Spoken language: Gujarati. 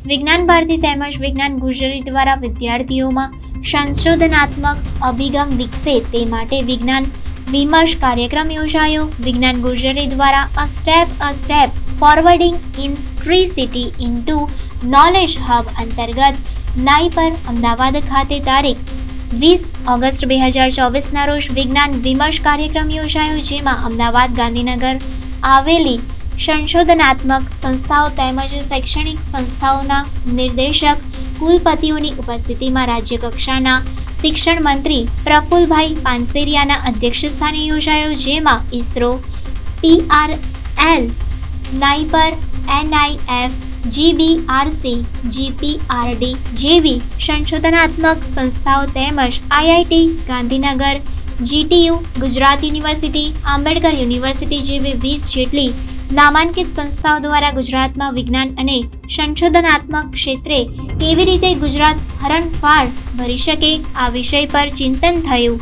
વિજ્ઞાન ભારતી તેમજ વિજ્ઞાન ગુજરી દ્વારા વિદ્યાર્થીઓમાં સંશોધનાત્મક અભિગમ વિકસે તે માટે વિજ્ઞાન વિમર્શ કાર્યક્રમ યોજાયો. વિજ્ઞાન ગુજરી દ્વારા a step a step forwarding in tree city into knowledge hub અંતર્ગત નાઈ પર અમદાવાદ ખાતે તારીખ વીસ ઓગસ્ટ બે હજાર ચોવીસના રોજ વિજ્ઞાન વિમર્શ કાર્યક્રમ યોજાયો, જેમાં અમદાવાદ ગાંધીનગર આવેલી સંશોધનાત્મક સંસ્થાઓ તેમજ શૈક્ષણિક સંસ્થાઓના નિર્દેશક કુલપતિઓની ઉપસ્થિતિમાં રાજ્ય કક્ષાના શિક્ષણ મંત્રી પ્રફુલભાઈ પાનસેરિયાના અધ્યક્ષસ્થાને યોજાયો, જેમાં ISRO PRL NIPER NIF GBRC GPRD જેવી સંશોધનાત્મક સંસ્થાઓ તેમજ IIT Gandhinagar GTU Gujarat university, Ambedkar university જેવી વીસ જેટલી નામાંકિત સંસ્થાઓ દ્વારા ગુજરાતમાં વિજ્ઞાન અને સંશોધનાત્મક ક્ષેત્રે કેવી રીતે ગુજરાત હરણફાળ ભરી શકે આ વિષય પર ચિંતન થયું.